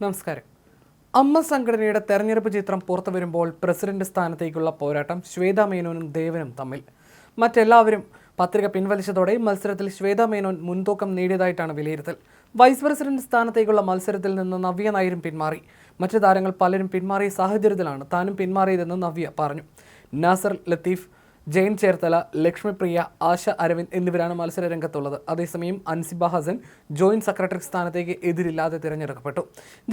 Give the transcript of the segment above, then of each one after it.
നമസ്കാരം. അമ്മ സംഘടനയുടെ തെരഞ്ഞെടുപ്പ് ചിത്രം പുറത്തു വരുമ്പോൾ പ്രസിഡന്റ് സ്ഥാനത്തേക്കുള്ള പോരാട്ടം ശ്വേത മേനോനും ദേവനും തമ്മിൽ. മറ്റെല്ലാവരും പത്രിക പിൻവലിച്ചതോടെ മത്സരത്തിൽ ശ്വേത മേനോൻ മുൻതൂക്കം നേടിയതായിട്ടാണ് വിലയിരുത്തൽ. വൈസ് പ്രസിഡന്റ് സ്ഥാനത്തേക്കുള്ള മത്സരത്തിൽ നിന്ന് നവ്യ നായരും പിന്മാറി. മറ്റു താരങ്ങൾ പലരും പിന്മാറിയ സാഹചര്യത്തിലാണ് താനും പിന്മാറിയതെന്ന് നവ്യ പറഞ്ഞു. നാസർ ലത്തീഫ് ജയൻ ചേർത്തല ലക്ഷ്മിപ്രിയ ആശ അരവിന്ദ് എന്നിവരാണ് മത്സര രംഗത്തുള്ളത്. അതേസമയം അൻസിബ ഹസൻ ജോയിന്റ് സെക്രട്ടറി സ്ഥാനത്തേക്ക് എതിരില്ലാതെ തിരഞ്ഞെടുക്കപ്പെട്ടു.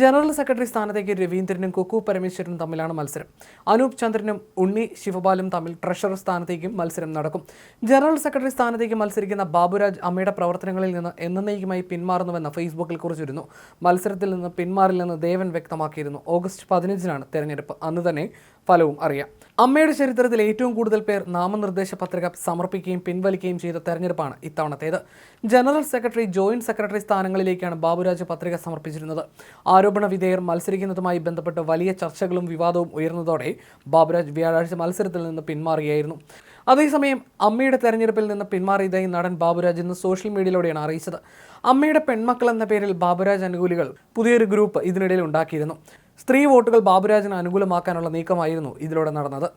ജനറൽ സെക്രട്ടറി സ്ഥാനത്തേക്ക് രവീന്ദ്രനും കുക്കു പരമേശ്വരനും തമ്മിലാണ് മത്സരം. അനൂപ് ചന്ദ്രനും ഉണ്ണി ശിവപാലും തമ്മിൽ ട്രഷറർ സ്ഥാനത്തേക്കും മത്സരം നടക്കും. ജനറൽ സെക്രട്ടറി സ്ഥാനത്തേക്ക് മത്സരിക്കുന്ന ബാബുരാജ് അമ്മയുടെ പ്രവർത്തനങ്ങളിൽ നിന്ന് എന്നേക്കുമായി പിന്മാറുന്നുവെന്ന് ഫേസ്ബുക്കിൽ കുറിച്ചിരുന്നു. മത്സരത്തിൽ നിന്ന് പിന്മാറില്ലെന്ന് ദേവൻ വ്യക്തമാക്കിയിരുന്നു. ഓഗസ്റ്റ് പതിനഞ്ചിനാണ് തെരഞ്ഞെടുപ്പ്. അന്ന് തന്നെ ഫലവും അറിയാം. അമ്മയുടെ ചരിത്രത്തിൽ ഏറ്റവും കൂടുതൽ പേർ നാമനിർദ്ദേശ പത്രിക സമർപ്പിക്കുകയും പിൻവലിക്കുകയും ചെയ്ത തെരഞ്ഞെടുപ്പാണ് ഇത്തവണത്തേത്. ജനറൽ സെക്രട്ടറി ജോയിന്റ് സെക്രട്ടറി സ്ഥാനങ്ങളിലേക്കാണ് ബാബുരാജ് പത്രിക സമർപ്പിച്ചിരുന്നത്. ആരോപണ വിധേയർ മത്സരിക്കുന്നതുമായി ബന്ധപ്പെട്ട് വലിയ ചർച്ചകളും വിവാദവും ഉയർന്നതോടെ ബാബുരാജ് വ്യാഴാഴ്ച മത്സരത്തിൽ നിന്ന് പിന്മാറുകയായിരുന്നു അതേസമയം അമ്മയുടെ തെരഞ്ഞെടുപ്പിൽ നിന്ന് പിന്മാറിയതായി നടൻ ബാബുരാജ് ഇന്ന് സോഷ്യൽ മീഡിയയിലൂടെയാണ് അറിയിച്ചത്. അമ്മയുടെ പെൺമക്കൾ എന്ന പേരിൽ ബാബുരാജ് അനുകൂലികൾ പുതിയൊരു ഗ്രൂപ്പ് ഇതിനിടയിൽ ഉണ്ടാക്കിയിരുന്നു. സ്ത്രീ വോട്ടുകൾ ബാബുരാജിന് അനുകൂലമാക്കാനുള്ള നീക്കമായിരുന്നു ഇതിലൂടെ നടന്നത്.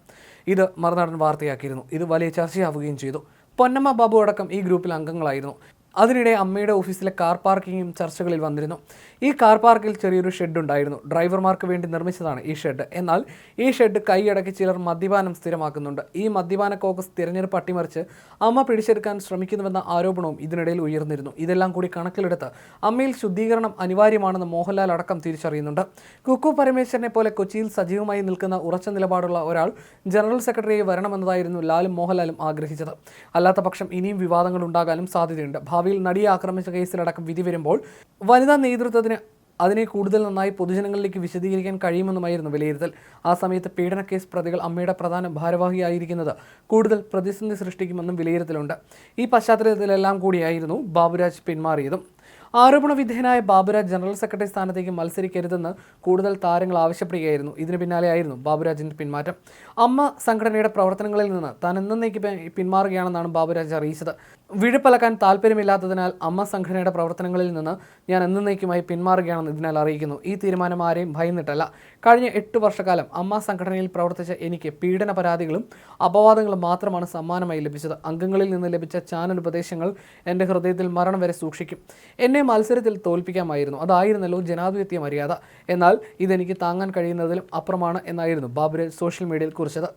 ഇത് മറുനാടൻ വാർത്തയാക്കിയിരുന്നു. ഇത് വലിയ ചർച്ചയാവുകയും ചെയ്തു. പൊന്നമ്മ ബാബു അടക്കം ഈ ഗ്രൂപ്പിൽ അംഗങ്ങളായിരുന്നു. അതിനിടെ അമ്മയുടെ ഓഫീസിലെ കാർ പാർക്കിങ്ങും ചർച്ചകളിൽ വന്നിരുന്നു. ഈ കാർ പാർക്കിൽ ചെറിയൊരു ഷെഡ് ഉണ്ടായിരുന്നു. ഡ്രൈവർമാർക്ക് വേണ്ടി നിർമ്മിച്ചതാണ് ഈ ഷെഡ് എന്നാൽ ഈ ഷെഡ് കൈയടക്കി ചിലർ മദ്യപാനം സ്ഥിരമാക്കുന്നുണ്ട്. ഈ മദ്യപാന കോക്കസ് തിരഞ്ഞെടുപ്പ് അട്ടിമറിച്ച് അമ്മ പിടിച്ചെടുക്കാൻ ശ്രമിക്കുന്നുവെന്ന ആരോപണവും ഇതിനിടയിൽ ഉയർന്നിരുന്നു. ഇതെല്ലാം കൂടി കണക്കിലെടുത്ത് അമ്മയിൽ ശുദ്ധീകരണം അനിവാര്യമാണെന്ന് മോഹൻലാൽ അടക്കം തിരിച്ചറിയുന്നുണ്ട്. കുക്കു പരമേശ്വരനെ പോലെ കൊച്ചിയിൽ സജീവമായി നിൽക്കുന്ന ഉറച്ച നിലപാടുള്ള ഒരാൾ ജനറൽ സെക്രട്ടറിയെ വരണമെന്നതായിരുന്നു ലാലും മോഹൻലാലും ആഗ്രഹിച്ചത്. അല്ലാത്തപക്ഷം ഇനിയും വിവാദങ്ങൾ ഉണ്ടാകാനും സാധ്യതയുണ്ട്. ഭാവിയിൽ നടിയെ ആക്രമിച്ച കേസിലടക്കം വിധി വരുമ്പോൾ വനിതാ നേതൃത്വത്തിന് അതിനെ കൂടുതൽ നന്നായി പൊതുജനങ്ങളിലേക്ക് വിശദീകരിക്കാൻ കഴിയുമെന്നുമായിരുന്നു വിലയിരുത്തൽ. ആ സമയത്ത് പീഡന കേസ് പ്രതികൾ അമ്മയുടെ പ്രധാന ഭാരവാഹിയായിരിക്കുന്നത് കൂടുതൽ പ്രതിസന്ധി സൃഷ്ടിക്കുമെന്നും വിലയിരുത്തലുണ്ട്. ഈ പശ്ചാത്തലത്തിലെല്ലാം കൂടിയായിരുന്നു ബാബുരാജ് പിന്മാറിയതും. ആരോപണ വിധേയനായ ബാബുരാജ് ജനറൽ സെക്രട്ടറി സ്ഥാനത്തേക്ക് മത്സരിക്കരുതെന്ന് കൂടുതൽ താരങ്ങൾ ആവശ്യപ്പെടുകയായിരുന്നു. ഇതിന് പിന്നാലെയായിരുന്നു ബാബുരാജിന്റെ പിന്മാറ്റം. അമ്മ സംഘടനയുടെ പ്രവർത്തനങ്ങളിൽ നിന്ന് താൻ എന്നേക്ക് പിന്മാറുകയാണെന്നാണ് ബാബുരാജ് അറിയിച്ചത്. വിഴുപ്പലക്കാൻ താല്പര്യമില്ലാത്തതിനാൽ അമ്മ സംഘടനയുടെ പ്രവർത്തനങ്ങളിൽ നിന്ന് ഞാൻ എന്നേക്കുമായി പിന്മാറുകയാണെന്ന് ഇതിനാൽ അറിയിക്കുന്നു. ഈ തീരുമാനം ആരെയും ഭയന്നിട്ടല്ല. കഴിഞ്ഞ എട്ട് വർഷക്കാലം അമ്മ സംഘടനയിൽ പ്രവർത്തിച്ച എനിക്ക് പീഡന പരാതികളും അപവാദങ്ങളും മാത്രമാണ് സമ്മാനമായി ലഭിച്ചത്. അംഗങ്ങളിൽ നിന്ന് ലഭിച്ച ചാനൽ ഉപദേശങ്ങൾ എന്റെ ഹൃദയത്തിൽ മരണം വരെ സൂക്ഷിക്കും. എന്നെ മത്സരത്തിൽ തോൽപ്പിക്കാമായിരുന്നു. അതായിരുന്നല്ലോ ജനാധിപത്യ മര്യാദ. എന്നാൽ ഇതെനിക്ക് താങ്ങാൻ കഴിയുന്നതിലും അപ്പുറമാണ് എന്നായിരുന്നു ബാബുരെ സോഷ്യൽ മീഡിയയിൽ കുറിച്ചത്.